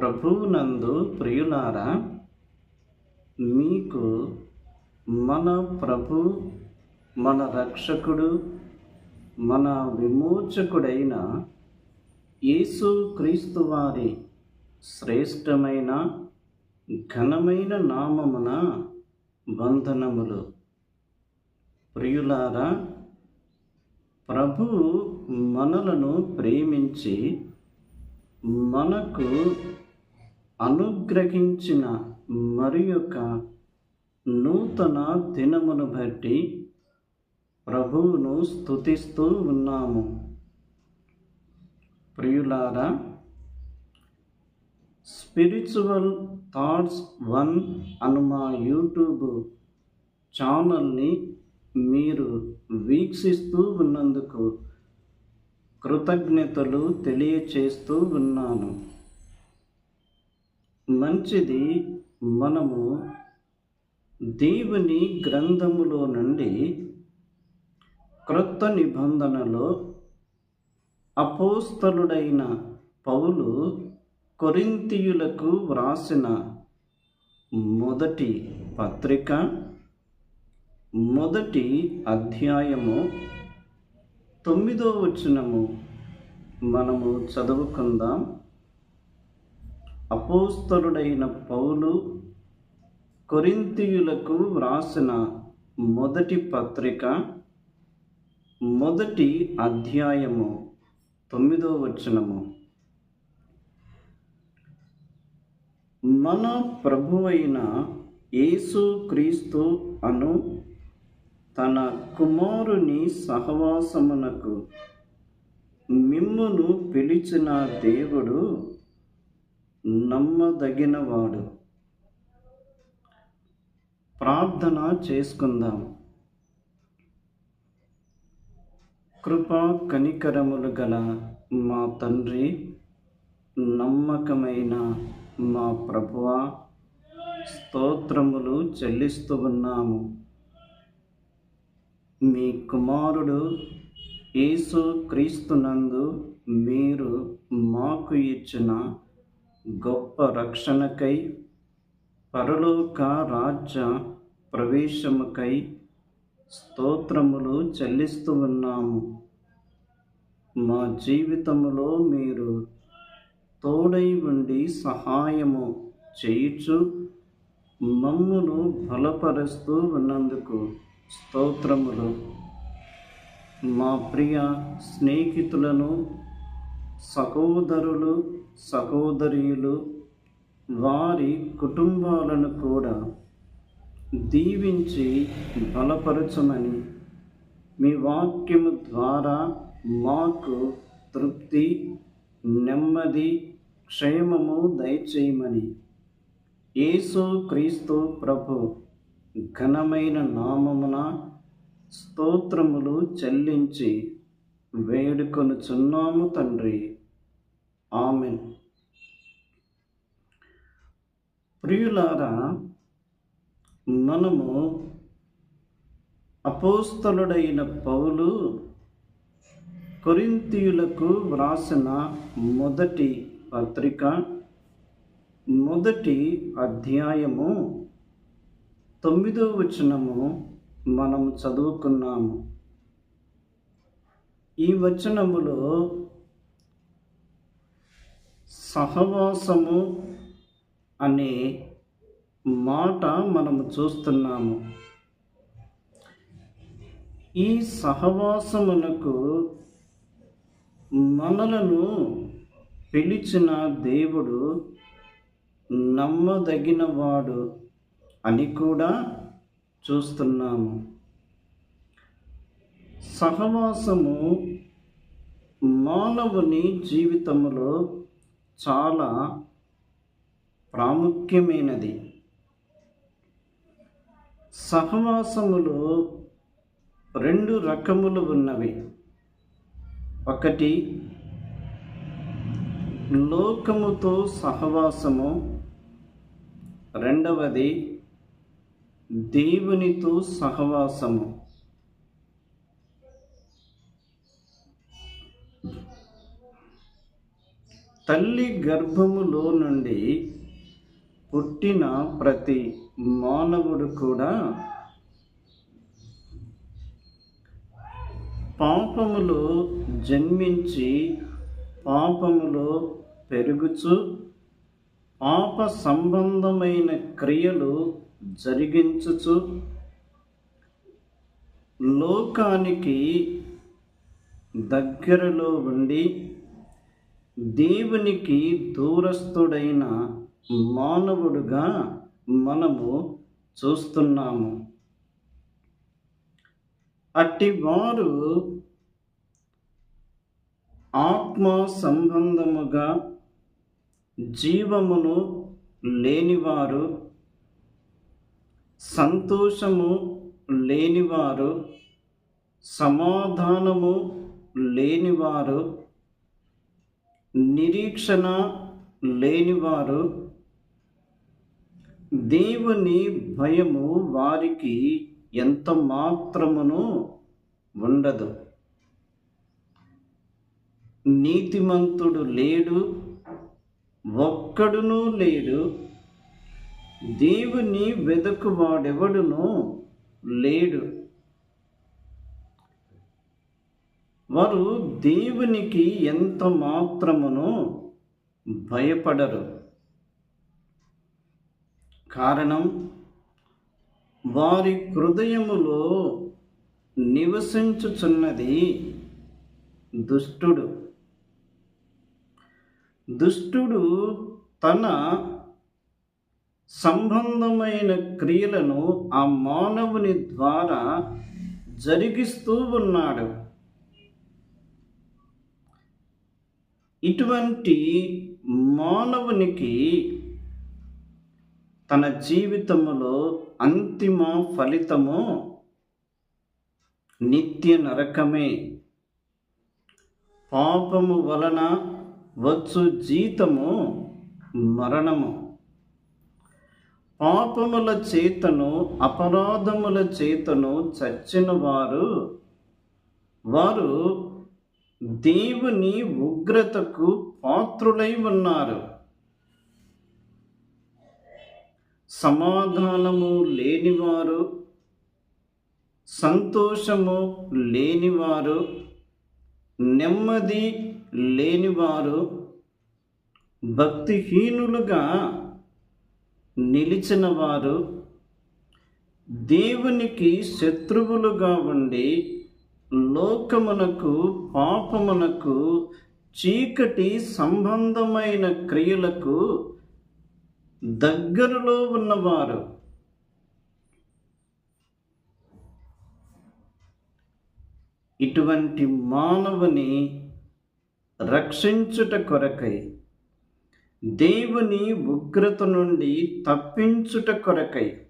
ప్రభువునందు ప్రియులారా మీకు మన ప్రభు మన రక్షకుడు మన విమోచకుడైన యేసు క్రీస్తు వారి శ్రేష్టమైన ఘనమైన నామమున బంధనములు ప్రియులారా ప్రభు మనలను ప్రేమించి మనకు అనుగ్రహించిన మరి యొక్క నూతన దినమును బట్టి ప్రభువును స్తుతిస్తూ ఉన్నాము. ప్రియులారా స్పిరిచువల్ థాట్స్ వన్ అను మా యూట్యూబ్ ఛానల్ని మీరు వీక్షిస్తూ ఉన్నందుకు కృతజ్ఞతలు తెలియచేస్తూ ఉన్నాను. మంచిది మనము దేవుని గ్రంథములో నుండి క్రొత్త నిబంధనలో అపోస్తలుడైన పౌలు కొరింతియులకు వ్రాసిన మొదటి పత్రిక మొదటి అధ్యాయము తొమ్మిదో వచనము మనము చదువుకుందాం. అపోస్తలుడైన పౌలు కొరింతియులకు వ్రాసిన మొదటి పత్రిక మొదటి అధ్యాయము తొమ్మిదో వచనము. మన ప్రభువైన యేసు క్రీస్తు అను తన కుమారుని సహవాసమునకు మిమ్మును పిలిచిన దేవుడు నమ్మదగినవాడు. ప్రార్థన చేసుకుందాం. కృపా కనికరములు గల మా తండ్రి నమ్మకమైన మా ప్రభువా స్తోత్రములు చెల్లిస్తూ ఉన్నాము. మీ కుమారుడు యేసు క్రీస్తునందు మీరు మాకు ఇచ్చిన గొప్ప రక్షణకై పరలోక రాజ్య ప్రవేశముకై స్తోత్రములు చెల్లిస్తూ ఉన్నాము. మా జీవితములో మీరు తోడై ఉండి సహాయము చేయుచు మమ్మును బలపరుస్తూ ఉన్నందుకు స్తోత్రములు. మా ప్రియ స్నేహితులను సహోదరులు సహోదరులు వారి కుటుంబాలను కూడా దీవించి బలపరచమని మీ వాక్యము ద్వారా మాకు తృప్తి నెమ్మది క్షేమము దయచేయమని. యేసు క్రీస్తు ప్రభు ఘనమైన నామమున స్తోత్రములు చెల్లించి వేడుకొనుచున్నాము తండ్రి. ఆమెన్. ప్రియులారా మనము అపోస్తలుడైన పౌలు కొరింతీయులకు వ్రాసిన మొదటి పత్రిక మొదటి అధ్యాయము తొమ్మిదో వచనము మనం చదువుకున్నాము. ఈ వచనములో సహవాసము అనే మాట మనము చూస్తున్నాము. ఈ సహవాసమునకు మనలను పిలిచిన దేవుడు నమ్మదగినవాడు అని కూడా చూస్తున్నాము. సహవాసము మానవుని జీవితంలో చాలా ప్రాముఖ్యమైనది. సహవాసములో రెండు రకములు ఉన్నవి. ఒకటి లోకముతో సహవాసము. రెండవది దేవునితో సహవాసము. తల్లి గర్భములో నుండి పుట్టిన ప్రతి మానవుడు కూడా పాపములో జన్మించి పాపములో పెరుగుచు పాప సంబంధమైన క్రియలు జరిగించుచు లోకానికి దగ్గరలో ఉండి దేవునికి దూరస్థుడైన మానవుడుగా మనము చూస్తున్నాము. అట్టి వారు ఆత్మ సంబంధముగా జీవమును లేనివారు సంతోషము లేనివారు సమాధానము లేనివారు నిరీక్షణ లేనివారు దేవుని భయము వారికి ఎంత మాత్రమును ఉండదు. నీతిమంతుడు లేడు ఒక్కడునూ లేడు దేవుని వెదకువాడెవడునూ లేడు. వారు దేవునికి ఎంత మాత్రమును భయపడరు. కారణం వారి హృదయములో నివసించుచున్నది దుష్టుడు. దుష్టుడు తన సంబంధమైన క్రియలను ఆ మానవుని ద్వారా జరిగిస్తూ ఉన్నాడు. ఇటువంటి మానవునికి తన జీవితములో అంతిమ ఫలితము నిత్య నరకమే. పాపము వలన వచ్చు జీతము మరణము. పాపముల చేతను అపరాధముల చేతను చచ్చిన వారు వారు దేవుని ఉగ్రతకు పాత్రులై ఉన్నారు. సమాధానము లేనివారు సంతోషము లేనివారు నెమ్మది లేనివారు భక్తిహీనులుగా నిలిచిన వారు దేవునికి శత్రువులుగా ఉండి లోకమునకు పాపమునకు చీకటి సంబంధమైన క్రియలకు దగ్గరలో ఉన్నవారు. ఇటువంటి మానవుని రక్షించుట కొరకై దేవుని ఉగ్రత నుండి తప్పించుట కొరకై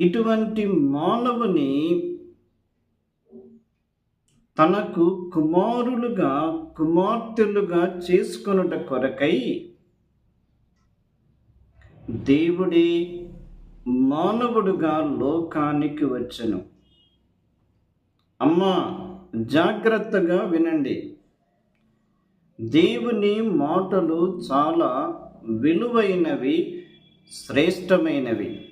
ఇటువంటి మానవుని తనకు కుమారులుగా కుమార్తెలుగా చేసుకొనుట కొరకై దేవుడే మానవుడుగా లోకానికి వచ్చను. అమ్మ జాగ్రత్తగా వినండి. దేవుని మాటలు చాలా విలువైనవి శ్రేష్టమైనవి.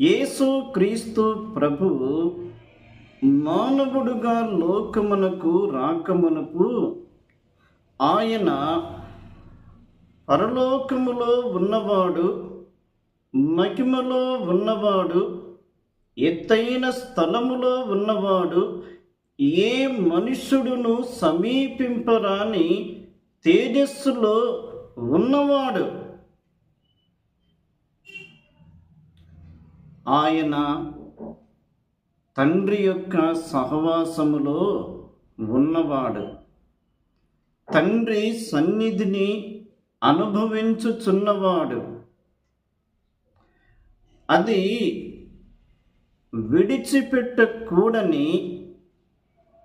యేసు క్రీస్తు ప్రభువు మానవుడుగా లోకమునకు రాకమునకు ఆయన పరలోకములో ఉన్నవాడు మహిమలో ఉన్నవాడు ఎత్తైన స్థలములో ఉన్నవాడు ఏ మనుష్యుడును సమీపింపరాని తేజస్సులో ఉన్నవాడు. ఆయన తండ్రి యొక్క సహవాసములో ఉన్నవాడు. తండ్రి సన్నిధిని అనుభవించుచున్నవాడు. అది విడిచిపెట్టకూడని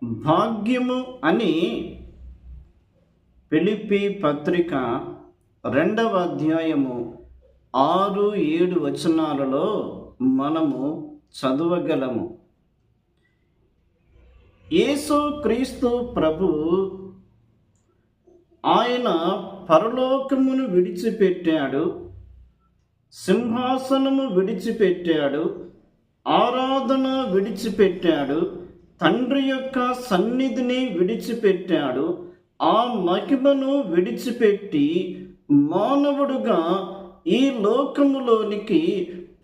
భాగ్యము అని పిలిపి పత్రిక రెండవ అధ్యాయము ఆరు ఏడు వచనాలలో మనము చదవగలము. యేసు క్రీస్తు ప్రభు ఆయన పరలోకమును విడిచిపెట్టాడు సింహాసనము విడిచిపెట్టాడు ఆరాధన విడిచిపెట్టాడు తండ్రి యొక్క సన్నిధిని విడిచిపెట్టాడు ఆ మహిమను విడిచిపెట్టి మానవుడుగా ఈ లోకములోనికి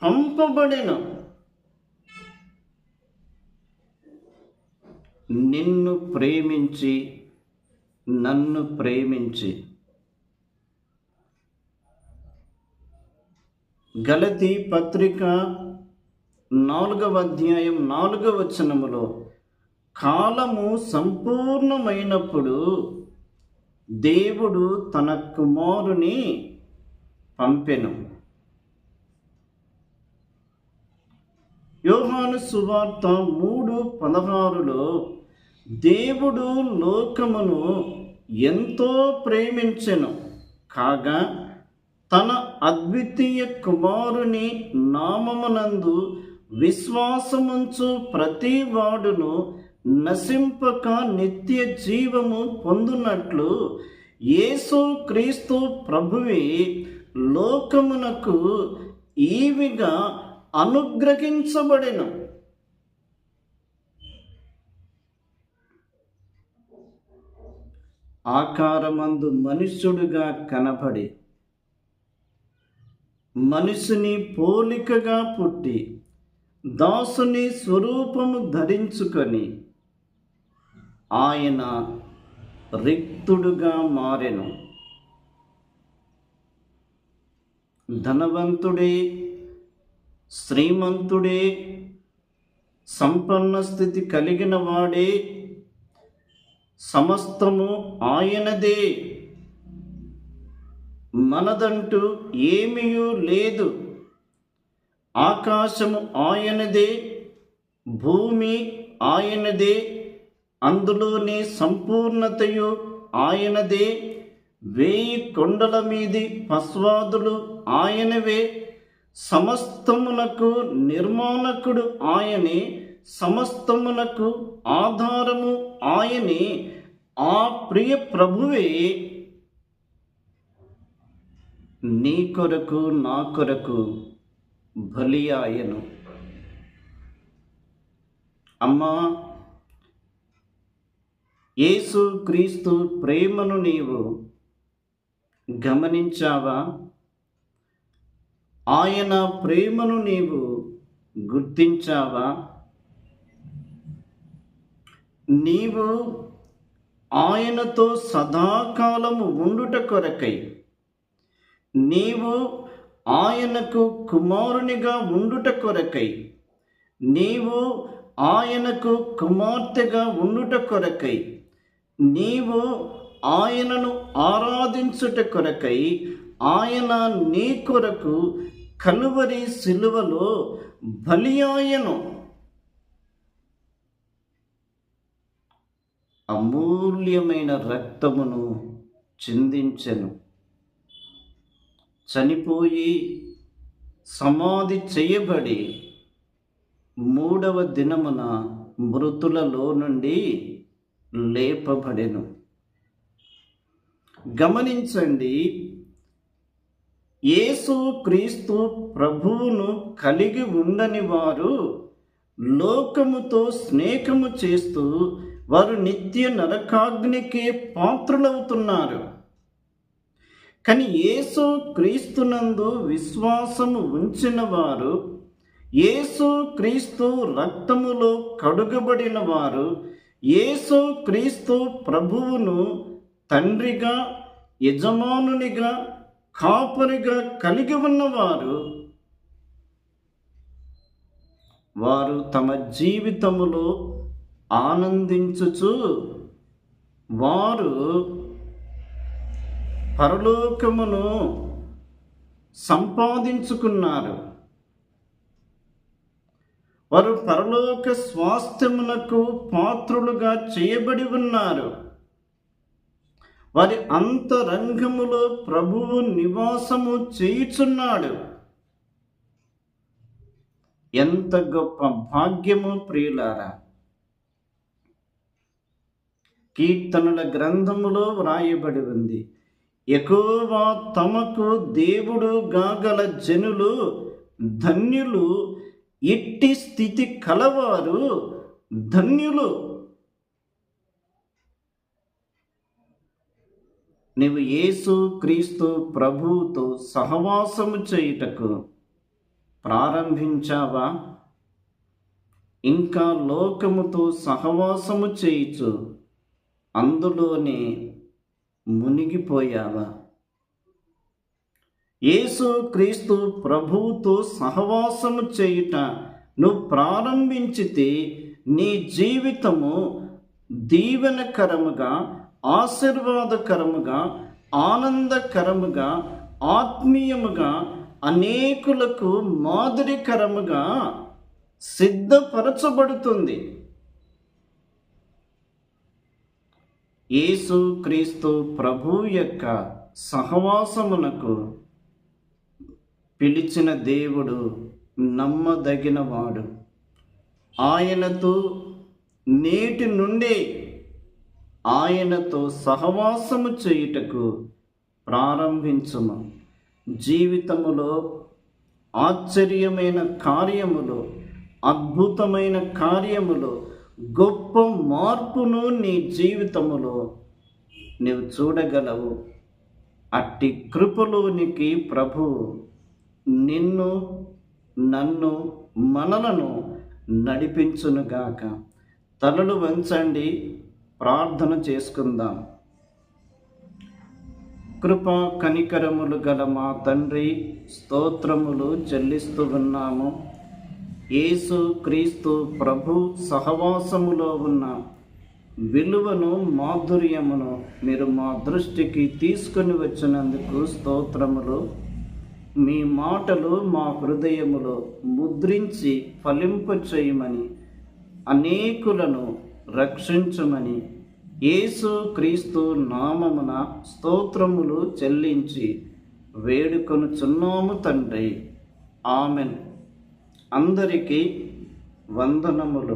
పంపబడిన నిన్ను ప్రేమించి నన్ను ప్రేమించి. గలతి పత్రిక నాలుగవ అధ్యాయం నాలుగవ వచనములో కాలము సంపూర్ణమైనప్పుడు దేవుడు తన కుమారుని పంపెను. యోహాను సువార్త మూడు పదహారులో దేవుడు లోకమును ఎంతో ప్రేమించెను. కాగా తన అద్వితీయ కుమారుని నామమునందు విశ్వాసముంచు ప్రతి వాడును నశింపక నిత్య జీవము పొందునట్లు యేసు క్రీస్తు ప్రభువే లోకమునకు ఈవిగా అనుగ్రహించబడిన. ఆకారమందు మనుష్యుడుగా కనబడి మనిషిని పోలికగా పుట్టి దాసుని స్వరూపము ధరించుకొని ఆయన రిక్తుడుగా మారెను. ధనవంతుడే శ్రీమంతుడే సంపన్న స్థితి కలిగిన వాడే సమస్తము ఆయనదే. మనదంటూ ఏమీ లేదు. ఆకాశము ఆయనదే భూమి ఆయనదే అందులోని సంపూర్ణతయు ఆయనదే వేయి కొండల మీది పస్వాదులు ఆయనవే. సమస్తమునకు నిర్మాణకుడు ఆయనే సమస్తమునకు ఆధారము ఆయనే. ఆ ప్రియ ప్రభువే నీ కొరకు నా కొరకు బలి ఆయను. అమ్మా యేసు క్రీస్తు ప్రేమను నీవు గమనించావా? ఆయన ప్రేమను నీవు గుర్తించావా? నీవు ఆయనతో సదాకాలము ఉండుట కొరకై నీవు ఆయనకు కుమారునిగా ఉండుట కొరకై నీవు ఆయనకు కుమార్తెగా ఉండుట కొరకై నీవు ఆయనను ఆరాధించుట కొరకై ఆయన నీ కొరకు కలువరి సిలువలో బలియాయను. అమూల్యమైన రక్తమును చిందించెను. చనిపోయి సమాధి చేయబడి మూడవ దినమున మృతులలో నుండి లేపబడెను. గమనించండి యేసు క్రీస్తు ప్రభువును కలిగి ఉండని వారు లోకముతో స్నేహము చేస్తూ వారు నిత్య నరకాగ్నికే పాత్రులవుతున్నారు. కానీ యేసు క్రీస్తునందు విశ్వాసము ఉంచిన వారు యేసు క్రీస్తు రక్తములో కడుగబడిన వారు యేసు క్రీస్తు ప్రభువును తండ్రిగా యజమానునిగా కాపరిగా కలిగి ఉన్నవారు వారు తమ జీవితములో ఆనందించుచు వారు పరలోకమును సంపాదించుకున్నారు. వారు పరలోక స్వాస్థ్యమునకు పాత్రులుగా చేయబడి ఉన్నారు. వారి అంతరంగములో ప్రభువు నివాసము చేయుచున్నాడు. ఎంత గొప్ప భాగ్యము ప్రియులారా. కీర్తనల గ్రంథములో వ్రాయబడి ఉంది. ఎక్కువ తమకు దేవుడు గాగల జనులు ధన్యులు ఇట్టి స్థితి కలవారు ధన్యులు. నీవు యేసు క్రీస్తు ప్రభువుతో సహవాసము చేయుటకు ప్రారంభించావా? ఇంకా లోకముతో సహవాసము చేయుచు అందులోనే మునిగిపోయావా? యేసు క్రీస్తు ప్రభువుతో సహవాసము చేయుట నువ్వు ప్రారంభించితే నీ జీవితము దీవెనకరముగా ఆశీర్వాదకరముగా ఆనందకరముగా ఆత్మీయముగా అనేకులకు మాదిరికరముగా సిద్ధపరచబడుతుంది. యేసు క్రీస్తు ప్రభు యొక్క సహవాసమునకు పిలిచిన దేవుడు నమ్మదగినవాడు. ఆయనతో నేటి నుండే ఆయనతో సహవాసము చేయుటకు ప్రారంభించుము. జీవితములో ఆశ్చర్యమైన కార్యములు అద్భుతమైన కార్యములు గొప్ప మార్పును నీ జీవితములో నీవు చూడగలవు. అట్టి కృపలోనికి ప్రభు. నిన్ను నన్ను మనలను నడిపించునుగాక. తలలు వంచండి. ప్రార్థన చేసుకుందాం. కృప కనికరములు గల మా తండ్రి స్తోత్రములు చెల్లిస్తూ ఉన్నాము. యేసు క్రీస్తు ప్రభు సహవాసములో ఉన్న విలువను మాధుర్యమును మీరు మా దృష్టికి తీసుకొని వచ్చినందుకు స్తోత్రములు. మీ మాటలు మా హృదయములో ముద్రించి ఫలింపచేయమని అనేకులను రక్షించమని యేసు క్రీస్తు నామమున స్తోత్రములు చెల్లించి వేడుకొనుచున్నాము తండ్రి. ఆమెన్. అందరికీ వందనములు.